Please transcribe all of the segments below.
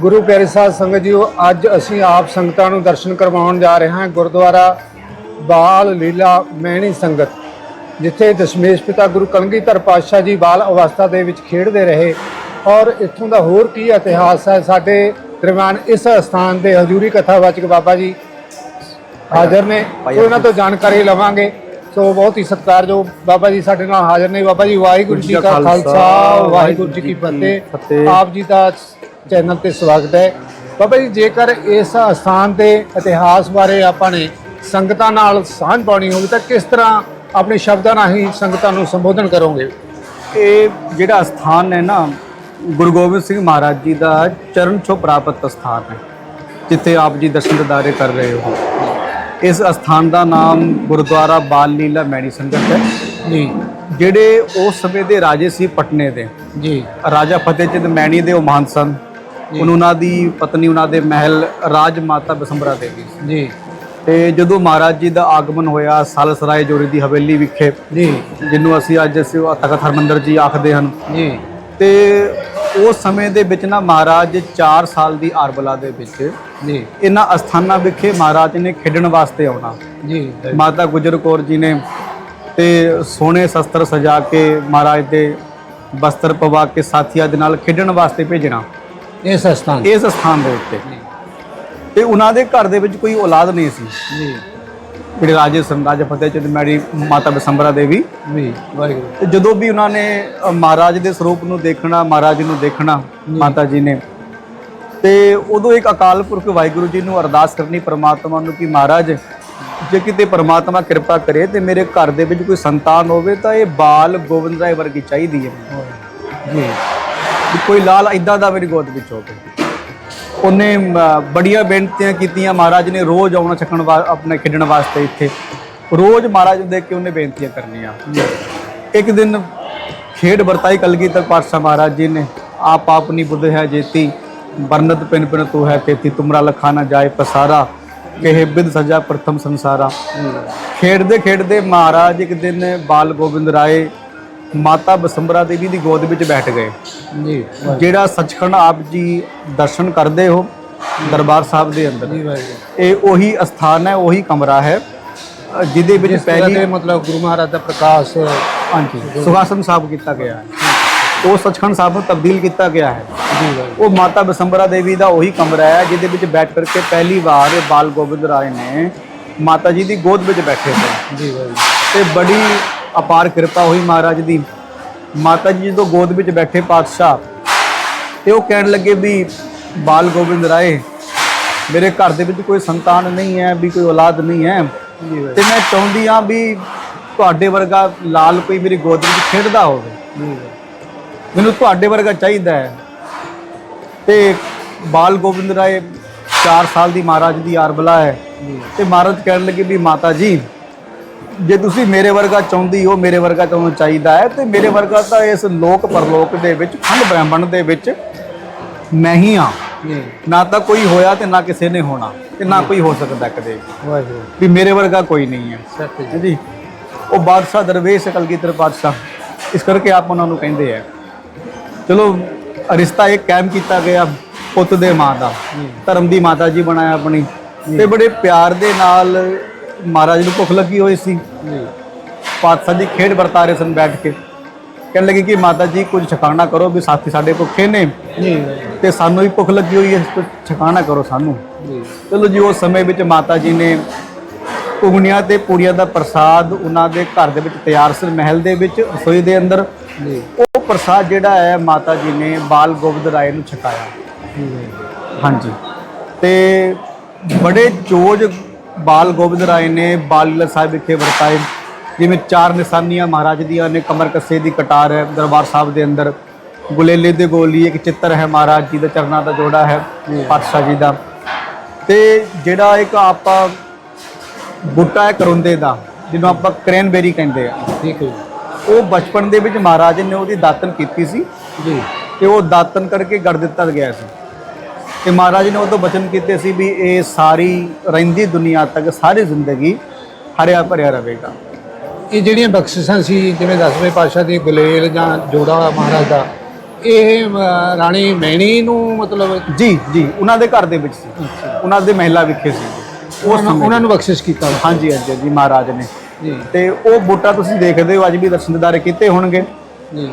ਗੁਰੂ ਪਿਆਰੇ ਸਾਧ ਸੰਗਤ ਜੀਓ ਅੱਜ ਅਸੀਂ ਆਪ ਸੰਗਤਾਂ ਨੂੰ ਦਰਸ਼ਨ ਕਰਵਾਉਣ ਜਾ ਰਹੇ ਹਾਂ ਗੁਰਦੁਆਰਾ ਬਾਲ ਲੀਲਾ ਮਹਿਣੀ ਸੰਗਤ ਜਿੱਥੇ ਦਸ਼ਮੇਸ਼ ਪਿਤਾ ਗੁਰੂ ਕਲਗੀਧਰ ਪਾਤਸ਼ਾਹ ਜੀ ਬਾਲ ਅਵਸਥਾ ਦੇ ਵਿੱਚ ਖੇਡਦੇ ਰਹੇ। ਔਰ ਇੱਥੋਂ ਦਾ ਹੋਰ ਕੀ ਇਤਿਹਾਸ ਹੈ ਸਾਡੇ ਦਰਮਿਆਨ ਇਸ ਸਥਾਨ ਦੇ ਹਜ਼ੂਰੀ ਕਥਾਵਾਚਕ ਬਾਬਾ ਜੀ ਹਾਜ਼ਰ ਨੇ ਸੋ ਇਹਨਾਂ ਤੋਂ ਜਾਣਕਾਰੀ ਲਵਾਂਗੇ। ਸੋ ਬਹੁਤ ਹੀ ਸਤਿਕਾਰਯੋਗ ਬਾਬਾ ਜੀ ਸਾਡੇ ਨਾਲ ਹਾਜ਼ਰ ਨੇ। ਬਾਬਾ ਜੀ ਵਾਹਿਗੁਰੂ ਜੀ ਕਾ ਖਾਲਸਾ ਵਾਹਿਗੁਰੂ ਜੀ ਕੀ ਫਤਿਹ। ਆਪ ਜੀ ਦਾ ਚੈਨਲ ਤੇ ਸਵਾਗਤ ਹੈ। ਬਾਬਾ ਜੀ ਜੇਕਰ ਇਸ ਸਥਾਨ ਦੇ ਇਤਿਹਾਸ ਬਾਰੇ ਆਪਾਂ ਨੇ ਸੰਗਤਾਂ ਨਾਲ ਸਾਂਝ ਪਾਉਣੀ ਹੋਵੇ ਤਾਂ ਕਿਸ ਤਰ੍ਹਾਂ ਆਪਣੇ ਸ਼ਬਦਾਂ ਨਾਲ ਹੀ ਸੰਗਤਾਂ ਨੂੰ ਸੰਬੋਧਨ ਕਰੋਗੇ? ਇਹ ਜਿਹੜਾ ਸਥਾਨ ਹੈ ਨਾ ਗੁਰੂ ਗੋਬਿੰਦ ਸਿੰਘ ਮਹਾਰਾਜ ਜੀ ਦਾ ਚਰਨ ਛੋਹ ਪ੍ਰਾਪਤ ਸਥਾਨ ਹੈ ਜਿੱਥੇ ਆਪ ਜੀ ਦਰਸ਼ਨ ਦਿਦਾਰੇ ਕਰ ਰਹੇ ਹੋ। ਇਸ ਸਥਾਨ ਦਾ ਨਾਮ ਗੁਰਦੁਆਰਾ ਬਾਲ ਲੀਲਾ ਮੈਣੀ ਸੰਗਤ ਹੈ। ਜੀ। ਜਿਹੜੇ ਉਸ ਸਮੇਂ ਦੇ ਰਾਜੇ ਸੀ ਪਟਨੇ ਦੇ ਜੀ। ਰਾਜਾ ਫਤਿਹ ਚੰਦ ਮੈਣੀ ਦੇ ਉਹ ਮਹਾਨ ਸਨ ਉਹਨਾਂ ਦੀ ਪਤਨੀ ਉਹਨਾਂ ਦੇ ਮਹਿਲ ਰਾਜ ਮਾਤਾ ਬਸੰਬਰਾ ਦੇਵੀ ਸੀ। ਜੀ। ਤੇ ਜਦੋਂ ਮਹਾਰਾਜ ਜੀ ਦਾ ਆਗਮਨ ਹੋਇਆ ਸਾਲਸਰਾਏ ਜੋੜੀ ਦੀ ਹਵੇਲੀ ਵਿਖੇ ਜੀ। ਜਿਹਨੂੰ ਅਸੀਂ ਅੱਜ ਤਖਤ ਹਰਮੰਦਰ ਜੀ ਆਖਦੇ ਹਨ। ਜੀ। ਤੇ ਉਸ ਸਮੇਂ ਦੇ ਵਿੱਚ ਨਾ ਮਹਾਰਾਜ 4 ਸਾਲ ਦੀ ਆਰਬਲਾ ਦੇ ਵਿੱਚ ਜੀ। ਇਹਨਾਂ ਅਸਥਾਨਾਂ ਵਿਖੇ ਮਹਾਰਾਜ ਨੇ ਖੇਡਣ ਵਾਸਤੇ ਆਉਣਾ। ਜੀ। ਮਾਤਾ ਗੁਜਰ ਕੌਰ ਜੀ ਨੇ ਤੇ ਸੋਹਣੇ ਸ਼ਸਤਰ ਸਜਾ ਕੇ ਮਹਾਰਾਜ ਦੇ ਬਸਤਰ ਪਵਾ ਕੇ ਸਾਥੀਆਂ ਦੇ ਨਾਲ ਖੇਡਣ ਵਾਸਤੇ ਭੇਜਣਾ। ਇਸ ਸਥਾਨ ਇਸ ਸਥਾਨ ਦੇ ਉੱਤੇ। ਤੇ ਉਹਨਾਂ ਦੇ ਘਰ ਦੇ ਵਿੱਚ ਕੋਈ ਔਲਾਦ ਨਹੀਂ ਸੀ। ਜੀ। ਜਿਹੜੇ ਰਾਜੇ ਰਾਜਾ ਫਤਿਹ ਚੰਦ ਮੈੜੀ ਮਾਤਾ ਬਸੰਬਰਾ ਦੇਵੀ। ਜੀ ਵਾਹਿਗੁਰੂ। ਤੇ ਜਦੋਂ ਵੀ ਉਹਨਾਂ ਨੇ ਮਹਾਰਾਜ ਦੇ ਸਰੂਪ ਨੂੰ ਦੇਖਣਾ ਮਹਾਰਾਜ ਨੂੰ ਦੇਖਣਾ ਮਾਤਾ ਜੀ ਨੇ ਤੇ ਉਦੋਂ ਇੱਕ ਅਕਾਲ ਪੁਰਖ ਵਾਹਿਗੁਰੂ ਜੀ ਨੂੰ ਅਰਦਾਸ ਕਰਨੀ ਪ੍ਰਮਾਤਮਾ ਨੂੰ ਕਿ ਮਹਾਰਾਜ ਜੇ ਕਿਤੇ ਪ੍ਰਮਾਤਮਾ ਕਿਰਪਾ ਕਰੇ ਤੇ ਮੇਰੇ ਘਰ ਦੇ ਵਿੱਚ ਕੋਈ ਸੰਤਾਨ ਹੋਵੇ ਤਾਂ ਇਹ ਬਾਲ ਗੋਬਿੰਦ ਰਾਏ ਵਰਗੀ ਚਾਹੀਦੀ ਹੈ। ਜੀ। ਵੀ ਕੋਈ ਲਾਲ ਇਦਾਂ ਦਾ ਮੇਰੀ ਗੋਦ ਵਿੱਚ ਹੋਵੇ ਉਹਨੇ ਬੜੀਆਂ ਬੇਨਤੀਆਂ ਕੀਤੀਆਂ ਮਹਾਰਾਜ ਨੇ ਰੋਜ਼ ਆਉਣਾ ਛਕਣ ਆਪਣੇ ਖੇਡਣ ਵਾਸਤੇ ਇੱਥੇ। ਰੋਜ਼ ਮਹਾਰਾਜ ਨੂੰ ਦੇਖ ਕੇ ਉਹਨੇ ਬੇਨਤੀਆਂ ਕਰਨੀਆਂ। ਇੱਕ ਦਿਨ ਖੇਡ ਵਰਤਾਈ ਕਲਗੀਧਰ ਪਾਤਸ਼ਾਹ ਮਹਾਰਾਜ ਜੀ ਨੇ ਆਪ ਆਪਨੀ ਬੁੱਧ ਹੈ ਜੇਤੀ ਬਰਨਤ ਪਿਨ ਪਿਨ ਤੂੰ ਹੈ ਤੇਤੀ ਤੁਮਰਾ ਲਖਾਨਾ ਜਾਏ ਪਸਾਰਾ ਕਹੇ ਬਿਦ ਸਜਾ ਪ੍ਰਥਮ ਸੰਸਾਰਾ। ਖੇਡਦੇ ਖੇਡਦੇ ਮਹਾਰਾਜ ਇੱਕ ਦਿਨ ਬਾਲ ਗੋਬਿੰਦ ਰਾਏ ਮਾਤਾ ਬਸੰਬਰਾ ਦੇਵੀ ਦੀ ਗੋਦ ਵਿੱਚ ਬੈਠ ਗਏ। ਜੀ ਜਿਹੜਾ ਸੱਚਖੰਡ ਆਪ ਜੀ ਦਰਸ਼ਨ ਕਰਦੇ ਹੋ ਦਰਬਾਰ ਸਾਹਿਬ ਦੇ ਅੰਦਰ। ਇਹ ਉਹੀ ਅਸਥਾਨ ਹੈ ਉਹੀ ਕਮਰਾ ਹੈ ਜਿਹਦੇ ਵਿੱਚ ਪਹਿਲੀ ਮਤਲਬ ਗੁਰੂ ਮਹਾਰਾਜ ਦਾ ਪ੍ਰਕਾਸ਼ ਹਾਂਜੀ ਸੁਖਾਸਨ ਸਾਹਿਬ ਕੀਤਾ ਗਿਆ ਹੈ। ਉਹ ਸੱਚਖੰਡ ਸਾਹਿਬ ਨੂੰ ਤਬਦੀਲ ਕੀਤਾ ਗਿਆ ਹੈ। ਉਹ ਮਾਤਾ ਬਸੰਬਰਾ ਦੇਵੀ ਦਾ ਉਹੀ ਕਮਰਾ ਹੈ ਜਿਹਦੇ ਵਿੱਚ ਬੈਠ ਕਰਕੇ ਪਹਿਲੀ ਵਾਰ ਬਾਲ ਗੋਬਿੰਦ ਰਾਏ ਨੇ ਮਾਤਾ ਜੀ ਦੀ ਗੋਦ ਵਿੱਚ ਬੈਠੇ ਸਨ ਜੀ ਵਾਹਿਗੁਰੂ। ਤੇ ਬੜੀ ਅਪਾਰ ਕਿਰਪਾ ਹੋਈ ਮਹਾਰਾਜ ਦੀ। ਮਾਤਾ ਜੀ ਜਦੋਂ ਗੋਦ ਵਿੱਚ ਬੈਠੇ ਪਾਤਸ਼ਾਹ, ਤੇ ਉਹ ਕਹਿਣ ਲੱਗੇ ਵੀ, ਬਾਲ ਗੋਬਿੰਦ ਰਾਏ, ਮੇਰੇ ਘਰ ਦੇ ਵਿੱਚ ਕੋਈ ਸੰਤਾਨ ਨਹੀਂ ਹੈ, ਵੀ ਕੋਈ ਔਲਾਦ ਨਹੀਂ ਹੈ। ਤੇ ਮੈਂ ਚਾਹੁੰਦੀ ਆ ਵੀ ਤੁਹਾਡੇ ਵਰਗਾ ਲਾਲ ਕੋਈ ਮੇਰੀ ਗੋਦ ਵਿੱਚ ਖੇਡਦਾ ਹੋਵੇ। ਮੈਨੂੰ ਤੁਹਾਡੇ ਵਰਗਾ ਚਾਹੀਦਾ ਹੈ। ਤੇ ਬਾਲ ਗੋਬਿੰਦ ਰਾਏ 4 ਸਾਲ ਦੀ ਮਹਾਰਾਜ ਦੀ ਆਰਬਲਾ ਹੈ। ਤੇ ਮਹਾਰਾਜ ਕਹਿਣ ਲੱਗੇ ਵੀ, ਮਾਤਾ ਜੀ ਜੇ ਤੁਸੀਂ ਮੇਰੇ ਵਰਗਾ ਚਾਹੁੰਦੀ ਹੋ ਮੇਰੇ ਵਰਗਾ ਤੁਹਾਨੂੰ ਚਾਹੀਦਾ ਹੈ ਤੇ ਮੇਰੇ ਵਰਗਾ ਤਾਂ ਇਸ ਲੋਕ ਪਰਲੋਕ ਦੇ ਵਿੱਚ ਖੰਡ ਬ੍ਰਹਮੰਡ ਦੇ ਵਿੱਚ ਮੈਂ ਹੀ ਜੀ ਨਾ ਤਾਂ ਕੋਈ ਹੋਇਆ ਤੇ ਨਾ ਕਿਸੇ ਨੇ ਹੋਣਾ ਤੇ ਨਾ ਕੋਈ ਹੋ ਸਕਦਾ ਕਦੇ। ਵਾਹਿਗੁਰੂ। ਵੀ ਮੇਰੇ ਵਰਗਾ ਕੋਈ ਨਹੀਂ ਹੈ। ਜੀ। ਜੀ ਉਹ ਬਾਦਸ਼ਾਹ ਦਰਵੇਸ਼ ਕਲਗੀਧਰ ਬਾਦਸ਼ਾਹ ਇਸ ਕਰਕੇ ਆਪ ਉਹਨਾਂ ਨੂੰ ਕਹਿੰਦੇ ਆ। ਚਲੋ ਰਿਸ਼ਤਾ ਇੱਕ ਕਾਇਮ ਕੀਤਾ ਗਿਆ ਪੁੱਤ ਦੇ ਮਾਂ ਦਾ। ਧਰਮ ਦੀ ਮਾਤਾ ਜੀ ਬਣਾਇਆ ਆਪਣੀ। ਤੇ ਬੜੇ ਪਿਆਰ ਦੇ ਨਾਲ ਮਹਾਰਾਜ ਨੂੰ ਭੁੱਖ ਲੱਗੀ ਹੋਈ ਸੀ। ਜੀ। ਪਾਤਸ਼ਾਹ ਜੀ ਖੇਡ ਵਰਤਾ ਰਹੇ ਸਨ ਬੈਠ ਕੇ। ਕਹਿਣ ਲੱਗੇ ਕਿ ਮਾਤਾ ਜੀ ਕੁਝ ਛਕਾਣਾ ਕਰੋ ਵੀ ਸਾਥੀ ਸਾਡੇ ਭੁੱਖੇ ਨੇ। ਜੀ। ਤੇ ਸਾਨੂੰ ਵੀ ਭੁੱਖ ਲੱਗੀ ਹੋਈ ਹੈ ਕੁਝ ਛਕਾਣਾ ਕਰੋ ਸਾਨੂੰ। ਜੀ। ਚਲੋ ਜੀ ਉਸ ਸਮੇਂ ਵਿੱਚ ਮਾਤਾ ਜੀ ਨੇ ਉਗਣੀਆਂ ਤੇ ਪੂੜੀਆਂ ਦਾ ਪ੍ਰਸਾਦ ਉਹਨਾਂ ਦੇ ਘਰ ਦੇ ਵਿੱਚ ਤਿਆਰ ਸੀ ਮਹਿਲ ਦੇ ਵਿੱਚ ਰਸੋਈ ਦੇ ਅੰਦਰ। ਜੀ। ਉਹ ਪ੍ਰਸਾਦ ਜਿਹੜਾ ਹੈ ਮਾਤਾ ਜੀ ਨੇ ਬਾਲ ਗੋਬਿੰਦ ਰਾਏ ਨੂੰ ਛਕਾਇਆ। ਹਾਂਜੀ। ਤੇ ਬੜੇ ਚੋਜ ਬਾਲ ਗੋਬਿੰਦ ਰਾਏ ਨੇ ਬਾਲ ਲੀਲਾ ਸਾਹਿਬ ਵਿਖੇ ਵਰਤਾਏ। ਜਿਵੇਂ ਚਾਰ ਨਿਸ਼ਾਨੀਆਂ ਮਹਾਰਾਜ ਦੀਆਂ ਨੇ ਕਮਰ ਕੱਸੇ ਦੀ ਕਟਾਰ ਹੈ ਦਰਬਾਰ ਸਾਹਿਬ ਦੇ ਅੰਦਰ ਗੁਲੇਲੇ ਦੇ ਗੋਲੀ ਇੱਕ ਚਿੱਤਰ ਹੈ ਮਹਾਰਾਜ ਜੀ ਦੇ ਚਰਨਾਂ ਦਾ ਜੋੜਾ ਹੈ ਪਾਤਸ਼ਾਹ ਜੀ ਦਾ। ਤੇ ਜਿਹੜਾ ਇੱਕ ਆਪਾਂ ਬੂਟਾ ਹੈ ਕਰੁੰਦੇ ਦਾ ਜਿਹਨੂੰ ਆਪਾਂ ਕ੍ਰੈਨਬੇਰੀ ਕਹਿੰਦੇ ਆ। ਠੀਕ ਹੈ ਉਹ ਬਚਪਨ ਦੇ ਵਿੱਚ ਮਹਾਰਾਜ ਨੇ ਉਹਦੀ ਦਾਤਨ ਕੀਤੀ ਸੀ ਜੀ। ਤੇ ਉਹ ਦਾਤਨ ਕਰਕੇ ਗੜ ਦਿੱਤਾ ਗਿਆ ਸੀ। ਤੇ ਮਹਾਰਾਜ ਨੇ ਉਦੋਂ ਬਚਨ ਕੀਤੇ ਸੀ ਵੀ ਇਹ ਸਾਰੀ ਰਹਿੰਦੀ ਦੁਨੀਆ ਤੱਕ ਸਾਰੀ ਜ਼ਿੰਦਗੀ ਹਰਿਆ ਭਰਿਆ ਰਹੇਗਾ। ਇਹ ਜਿਹੜੀਆਂ ਬਖਸ਼ਿਸ਼ਾਂ ਸੀ ਜਿਵੇਂ ਦਸਵੇਂ ਪਾਤਸ਼ਾਹ ਦੀ ਗੁਲੇਲ ਜਾਂ ਜੋੜਾ ਮਹਾਰਾਜ ਦਾ ਇਹ ਰਾਣੀ ਮੈਣੀ ਨੂੰ ਮਤਲਬ ਜੀ ਜੀ ਉਹਨਾਂ ਦੇ ਘਰ ਦੇ ਵਿੱਚ ਸੀ। ਉਹਨਾਂ ਦੇ ਮਹਿਲਾ ਵਿਖੇ ਸੀ। ਉਸ ਉਹਨਾਂ ਨੂੰ ਬਖਸ਼ਿਸ਼ ਕੀਤਾ ਹਾਂਜੀ ਹਾਂਜੀ ਜੀ ਮਹਾਰਾਜ ਨੇ। ਤੇ ਉਹ ਬੂਟਾ ਤੁਸੀਂ ਦੇਖਦੇ ਹੋ ਅੱਜ ਵੀ ਦਰਸ਼ਨ ਦਿਦਾਰੇ ਕੀਤੇ ਹੋਣਗੇ।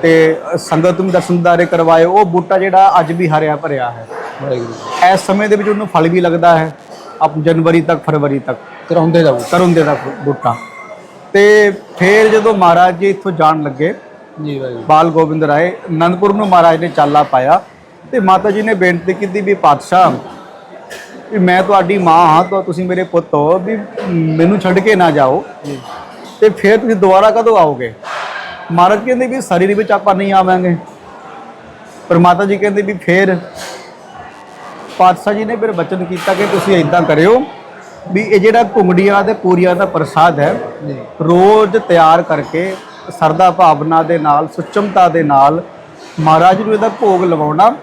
ਤੇ ਸੰਗਤ ਨੂੰ ਦਰਸ਼ਨ ਦਿਦਾਰੇ ਕਰਵਾਏ। ਉਹ ਬੂਟਾ ਜਿਹੜਾ ਅੱਜ ਵੀ ਹਰਿਆ ਭਰਿਆ ਹੈ। ਇਸ ਸਮੇਂ ਦੇ ਵਿੱਚ ਉਹਨੂੰ ਫਲ ਵੀ ਲੱਗਦਾ ਹੈ। ਅਪ ਜਨਵਰੀ ਤੱਕ ਫਰਵਰੀ ਤੱਕ। ਕਰਾਉਂਦੇ ਜਾਓ ਕਰੁੰਦੇ ਦਾ ਬੂਟਾ। ਤੇ ਫਿਰ ਜਦੋਂ ਮਹਾਰਾਜ ਜੀ ਇੱਥੋਂ ਜਾਣ ਲੱਗੇ ਜੀ ਵਾਹਿਗੁਰੂ। ਬਾਲ ਗੋਬਿੰਦ ਰਾਏ ਅਨੰਦਪੁਰ ਨੂੰ ਮਹਾਰਾਜ ਨੇ ਚਾਲਾ ਪਾਇਆ। ਤੇ ਮਾਤਾ ਜੀ ਨੇ ਬੇਨਤੀ ਕੀਤੀ ਵੀ ਪਾਤਸ਼ਾਹ ਵੀ ਮੈਂ ਤੁਹਾਡੀ ਮਾਂ ਹਾਂ ਤਾਂ ਤੁਸੀਂ ਮੇਰੇ ਪੁੱਤ ਹੋ ਵੀ ਮੈਨੂੰ ਛੱਡ ਕੇ ਨਾ ਜਾਓ। ਤੇ ਫਿਰ ਤੁਸੀਂ ਦੁਬਾਰਾ ਕਦੋਂ ਆਓਗੇ? ਮਹਾਰਾਜ ਕਹਿੰਦੇ ਵੀ ਸਰੀਰ ਵਿੱਚ ਆਪਾਂ ਨਹੀਂ ਆਵਾਂਗੇ। ਪਰ ਮਾਤਾ ਜੀ ਕਹਿੰਦੇ ਵੀ ਫਿਰ ਪਾਤਸ਼ਾਹ ਜੀ ਨੇ ਫਿਰ ਬਚਨ ਕੀਤਾ ਕਿ ਤੁਸੀਂ ਇਦਾਂ ਕਰਿਓ ਵੀ ਇਹ ਜਿਹੜਾ ਘੁੰਗੜੀਆਂ ਤੇ ਪੂਰੀਆਂ ਦਾ ਪ੍ਰਸਾਦ ਹੈ ਰੋਜ਼ ਤਿਆਰ ਕਰਕੇ ਸਰਦਾ ਭਾਵਨਾ ਦੇ ਨਾਲ ਸੁਚਮਤਾ ਦੇ ਨਾਲ ਮਹਾਰਾਜ ਨੂੰ ਇਹਦਾ ਭੋਗ ਲਵਾਉਣਾ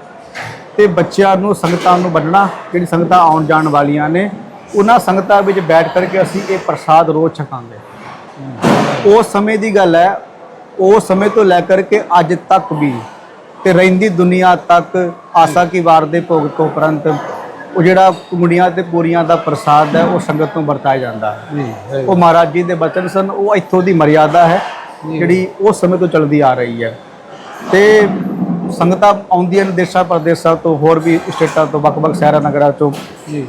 ਤੇ ਬੱਚਿਆਂ ਨੂੰ ਸੰਗਤਾਂ ਨੂੰ ਵੰਡਣਾ ਜਿਹੜੀ ਸੰਗਤਾਂ ਆਉਣ ਜਾਣ ਵਾਲੀਆਂ ਨੇ ਉਹਨਾਂ ਸੰਗਤਾਂ ਵਿੱਚ ਬੈਠ ਕਰਕੇ ਅਸੀਂ ਇਹ ਪ੍ਰਸਾਦ ਰੋਜ਼ ਛਕਾਂਗੇ। ਉਸ ਸਮੇਂ ਦੀ ਗੱਲ ਹੈ ਉਸ ਸਮੇਂ ਤੋਂ ਲੈ ਕਰਕੇ ਅੱਜ ਤੱਕ ਵੀ ਤੇ ਰਹਿੰਦੀ ਦੁਨੀਆ ਤੱਕ ਆਸਾ ਕੀ ਵਾਰ ਦੇ ਭੋਗ ਤੋਂ ਉਪਰੰਤ ਉਹ ਜਿਹੜਾ ਕੁੰਡੀਆਂ ਤੇ ਪੂਰੀਆਂ ਦਾ ਪ੍ਰਸਾਦ ਹੈ ਉਹ ਸੰਗਤ ਨੂੰ ਵਰਤਾਇਆ ਜਾਂਦਾ ਹੈ। ਉਹ ਮਹਾਰਾਜ ਜੀ ਦੇ ਬਚਨ ਸਨ ਉਹ ਇੱਥੋਂ ਦੀ ਮਰਿਆਦਾ ਹੈ ਜਿਹੜੀ ਉਸ ਸਮੇਂ ਤੋਂ ਚੱਲਦੀ ਆ ਰਹੀ ਹੈ। ਤੇ ਸੰਗਤਾਂ ਆਉਂਦੀਆਂ ਨੇ ਦੇਸ਼ਾਂ ਪ੍ਰਦੇਸ਼ਾਂ ਤੋਂ ਹੋਰ ਵੀ ਸਟੇਟਾਂ ਤੋਂ ਵੱਖ-ਵੱਖ ਸ਼ਹਿਰਾਂ ਨਗਰਾਂ ਤੋਂ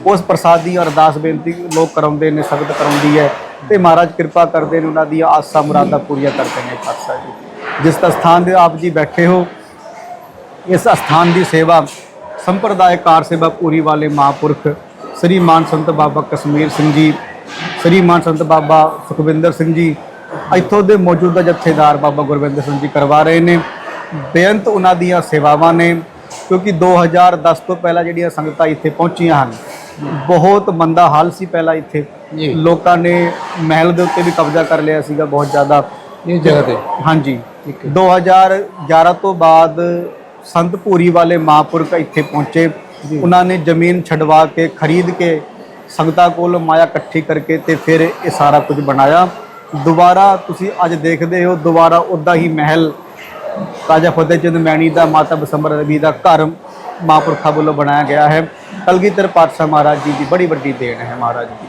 ਉਸ ਪ੍ਰਸਾਦ ਦੀ ਅਰਦਾਸ ਬੇਨਤੀ ਲੋਕ ਕਰਾਉਂਦੇ ਨੇ ਸੰਗਤ ਕਰਾਉਂਦੀ ਹੈ। ਤੇ ਮਹਾਰਾਜ ਕਿਰਪਾ ਕਰਦੇ ਨੇ ਉਹਨਾਂ ਦੀਆਂ ਆਸਾਂ ਮੁਰਾਦਾਂ ਪੂਰੀਆਂ ਕਰਦੇ ਨੇ ਪਾਤਸ਼ਾਹ ਜੀ। ਜਿਸ ਦਾ ਸਥਾਨ ਦੇ ਆਪ ਜੀ ਬੈਠੇ ਹੋ ਇਸ ਅਸਥਾਨ ਦੀ ਸੇਵਾ ਸੰਪਰਦਾਇ ਕਾਰ ਸੇਵਾ ਪੂਰੀ ਵਾਲੇ ਮਹਾਂਪੁਰਖ ਸ੍ਰੀ ਮਾਨ ਸੰਤ ਬਾਬਾ ਕਸ਼ਮੀਰ ਸਿੰਘ ਜੀ ਸ੍ਰੀ ਮਾਨ ਸੰਤ ਬਾਬਾ ਸੁਖਵਿੰਦਰ ਸਿੰਘ ਜੀ ਇੱਥੋਂ ਦੇ ਮੌਜੂਦਾ ਜਥੇਦਾਰ ਬਾਬਾ ਗੁਰਵਿੰਦਰ ਸਿੰਘ ਜੀ ਕਰਵਾ ਰਹੇ ਨੇ। ਬੇਅੰਤ ਉਹਨਾਂ ਦੀਆਂ ਸੇਵਾਵਾਂ ਨੇ ਕਿਉਂਕਿ 2010 ਤੋਂ ਪਹਿਲਾਂ ਜਿਹੜੀਆਂ ਸੰਗਤਾਂ ਇੱਥੇ ਪਹੁੰਚੀਆਂ ਹਨ ਬਹੁਤ ਮੰਦਾ ਹਾਲ ਸੀ ਪਹਿਲਾਂ ਇੱਥੇ। ਲੋਕਾਂ ਨੇ ਮਹਿਲ ਦੇ ਉੱਤੇ ਵੀ ਕਬਜ਼ਾ ਕਰ ਲਿਆ ਸੀਗਾ ਬਹੁਤ ਜ਼ਿਆਦਾ। ਇਹ ਜਗ੍ਹਾ ਤੇ? ਹਾਂਜੀ। ਠੀਕ ਹੈ। 2011 ਤੋਂ ਬਾਅਦ ਸੰਤ ਭੂਰੀ ਵਾਲੇ ਮਹਾਂਪੁਰਖ ਇੱਥੇ ਪਹੁੰਚੇ। ਉਹਨਾਂ ਨੇ ਜ਼ਮੀਨ ਛਡਵਾ ਕੇ ਖਰੀਦ ਕੇ ਸੰਗਤਾਂ ਕੋਲ ਮਾਇਆ ਇਕੱਠੀ ਕਰਕੇ ਤੇ ਫਿਰ ਇਹ ਸਾਰਾ ਕੁਝ ਬਣਾਇਆ। ਦੁਬਾਰਾ ਤੁਸੀਂ ਅੱਜ ਦੇਖਦੇ ਹੋ ਦੁਬਾਰਾ ਉਦਾਂ ਹੀ ਮਹਿਲ ਰਾਜਾ ਫਤਿਹ ਚੰਦ ਮੈਣੀ ਦਾ ਮਾਤਾ ਬਸੰਬਰ ਰਵੀ ਦਾ ਘਰ ਮਹਾਂਪੁਰਖਾਂ ਵੱਲੋਂ ਬਣਾਇਆ ਗਿਆ ਹੈ। ਕਲਗੀਧਰ ਪਾਤਸ਼ਾਹ ਮਹਾਰਾਜ ਜੀ ਦੀ ਬੜੀ ਵੱਡੀ ਦੇਣ ਹੈ ਮਹਾਰਾਜ ਦੀ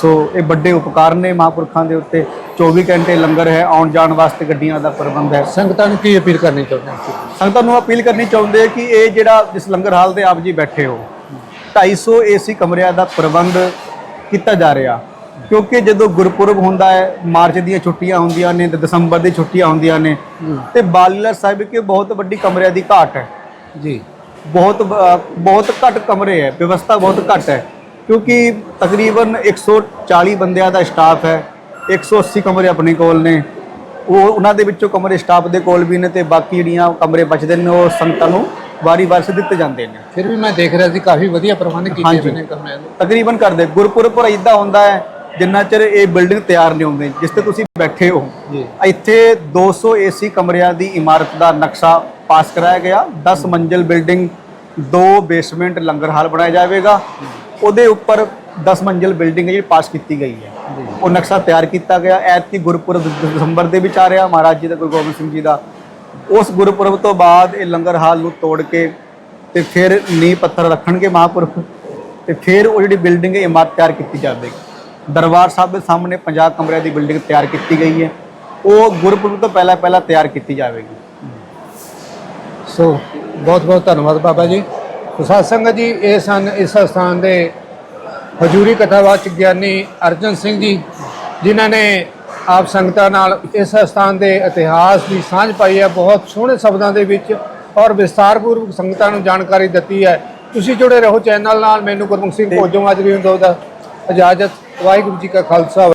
ਸੋ ਇਹ ਵੱਡੇ ਉਪਕਾਰ ਨੇ ਮਹਾਂਪੁਰਖਾਂ ਦੇ ਉੱਤੇ। 24 ਘੰਟੇ ਲੰਗਰ ਹੈ ਆਉਣ ਜਾਣ ਵਾਸਤੇ ਗੱਡੀਆਂ ਦਾ ਪ੍ਰਬੰਧ ਹੈ। ਸੰਗਤਾਂ ਨੂੰ ਕੀ ਅਪੀਲ ਕਰਨੀ ਚਾਹੁੰਦੇ ਹੋ? ਸੰਗਤਾਂ ਨੂੰ ਅਪੀਲ ਕਰਨੀ ਚਾਹੁੰਦੇ ਕਿ ਇਹ ਜਿਹੜਾ ਜਿਸ ਲੰਗਰ ਹਾਲ ਤੇ ਆਪ ਜੀ ਬੈਠੇ ਹੋ 250 ਏਸੀ ਕਮਰਿਆਂ ਦਾ ਪ੍ਰਬੰਧ ਕੀਤਾ ਜਾ ਰਿਹਾ। ਕਿਉਂਕਿ ਜਦੋਂ ਗੁਰਪੁਰਬ ਹੁੰਦਾ ਹੈ ਮਾਰਚ ਦੀਆਂ ਛੁੱਟੀਆਂ ਹੁੰਦੀਆਂ ਨੇ ਤੇ ਦਸੰਬਰ ਦੀ ਛੁੱਟੀਆਂ ਹੁੰਦੀਆਂ ਨੇ ਤੇ ਬਾਲੀਲਾ ਸਾਹਿਬ ਕਿ ਬਹੁਤ ਵੱਡੀ ਕਮਰਿਆਂ ਦੀ ਘਾਟ ਹੈ। ਜੀ। ਬਹੁਤ ਬਹੁਤ ਘੱਟ ਕਮਰੇ ਹੈ ਵਿਵਸਥਾ ਬਹੁਤ ਘੱਟ ਹੈ। ਕਿਉਂਕਿ ਤਕਰੀਬਨ 140 ਬੰਦਿਆਂ ਦਾ ਸਟਾਫ ਹੈ 180 ਕਮਰੇ ਆਪਣੇ ਕੋਲ ਨੇ। ਉਹ ਉਹਨਾਂ ਦੇ ਵਿੱਚੋਂ ਕਮਰੇ ਸਟਾਫ ਦੇ ਕੋਲ ਵੀ ਨੇ ਤੇ ਬਾਕੀ ਜਿਹੜੀਆਂ ਕਮਰੇ ਬਚਦੇ ਨੇ ਉਹ ਸੰਗਤਾਂ ਨੂੰ ਵਾਰੀ-ਵਾਰ ਸੇ ਦਿੱਤੇ ਜਾਂਦੇ ਨੇ। ਫਿਰ ਵੀ ਮੈਂ ਦੇਖ ਰਿਹਾ ਸੀ ਕਾਫੀ ਵਧੀਆ ਪ੍ਰਬੰਧ ਕੀਤੇ। ਹੋਏ ਨੇ ਕਮਰਿਆਂ ਦੇ। ਤਕਰੀਬਨ ਕਰਦੇ ਗੁਰਪੁਰਬ ਪਰ ਇਦਾਂ ਹੁੰਦਾ ਹੈ ਜਿੰਨਾ ਚਿਰ ਇਹ ਬਿਲਡਿੰਗ ਤਿਆਰ ਨਹੀਂ ਹੁੰਦੀ ਜਿਸ ਤੇ ਤੁਸੀਂ ਬੈਠੇ ਹੋ। ਇੱਥੇ 200 ਏਸੀ ਕਮਰਿਆਂ ਦੀ ਇਮਾਰਤ ਦਾ ਨਕਸ਼ਾ ਪਾਸ ਕਰਾਇਆ ਗਿਆ 10 ਮੰਜ਼ਿਲ ਬਿਲਡਿੰਗ ਦੋ ਬੇਸਮੈਂਟ ਲੰਗਰ ਹਾਲ ਬਣਾਇਆ ਜਾਵੇਗਾ। ਉਹਦੇ ਉੱਪਰ 10 ਮੰਜ਼ਿਲ ਬਿਲਡਿੰਗ ਜਿਹੜੀ ਪਾਸ ਕੀਤੀ ਗਈ ਹੈ। ਉਹ ਨਕਸ਼ਾ ਤਿਆਰ ਕੀਤਾ ਗਿਆ। ਐਤਕੀ ਗੁਰਪੁਰਬ ਦਸੰਬਰ ਦੇ ਵਿੱਚ ਆ ਰਿਹਾ। ਮਹਾਰਾਜ ਜੀ ਦਾ, ਗੁਰੂ ਗੋਬਿੰਦ ਸਿੰਘ ਜੀ ਦਾ। ਉਸ ਗੁਰਪੁਰਬ ਤੋਂ ਬਾਅਦ ਇਹ ਲੰਗਰ ਹਾਲ ਨੂੰ ਤੋੜ ਕੇ ਤੇ ਫਿਰ ਨੀਂਹ ਪੱਥਰ ਰੱਖਣਗੇ ਮਹਾਂਪੁਰਖ ਤੇ ਫਿਰ ਉਹ ਜਿਹੜੀ ਬਿਲਡਿੰਗ ਹੈ ਇਮਾਰਤ ਤਿਆਰ ਕੀਤੀ ਜਾਵੇਗੀ। ਦਰਬਾਰ ਸਾਹਿਬ ਦੇ ਸਾਹਮਣੇ 50 ਕਮਰਿਆਂ ਦੀ ਬਿਲਡਿੰਗ ਤਿਆਰ ਕੀਤੀ ਗਈ ਹੈ। ਉਹ ਗੁਰਪੁਰਬ ਤੋਂ ਪਹਿਲਾਂ ਪਹਿਲਾਂ ਤਿਆਰ ਕੀਤੀ ਜਾਵੇਗੀ। ਸੋ ਬਹੁਤ ਬਹੁਤ ਧੰਨਵਾਦ ਬਾਬਾ ਜੀ। ਪ੍ਰਸਾਦ ਸੰਗਤ ਜੀ, ਇਹ ਸਨ ਇਸ ਸਥਾਨ ਦੇ ਹਜੂਰੀ ਕਥਾਵਾਚਕ ਗਿਆਨੀ ਅਰਜਨ ਸਿੰਘ ਜੀ, ਜਿਨ੍ਹਾਂ ਨੇ ਆਪ ਸੰਗਤਾਂ ਨਾਲ ਇਸ ਸਥਾਨ ਦੇ ਇਤਿਹਾਸ ਦੀ ਸਾਂਝ ਪਾਈ ਹੈ, ਬਹੁਤ ਸੋਹਣੇ ਸ਼ਬਦਾਂ ਦੇ ਵਿੱਚ ਔਰ ਵਿਸਤਾਰਪੂਰਵਕ ਸੰਗਤਾਂ ਨੂੰ ਜਾਣਕਾਰੀ ਦਿੱਤੀ ਹੈ। ਤੁਸੀਂ ਜੁੜੇ ਰਹੋ ਚੈਨਲ ਨਾਲ, ਮੈਨੂੰ ਗੁਰਮੁਖ ਸਿੰਘ ਭੋਜੋਂ ਅੱਜ ਵੀ ਹੁੰਦਾ ਇਜਾਜ਼ਤ। ਵਾਹਿਗੁਰੂ ਜੀ ਕਾ ਖਾਲਸਾ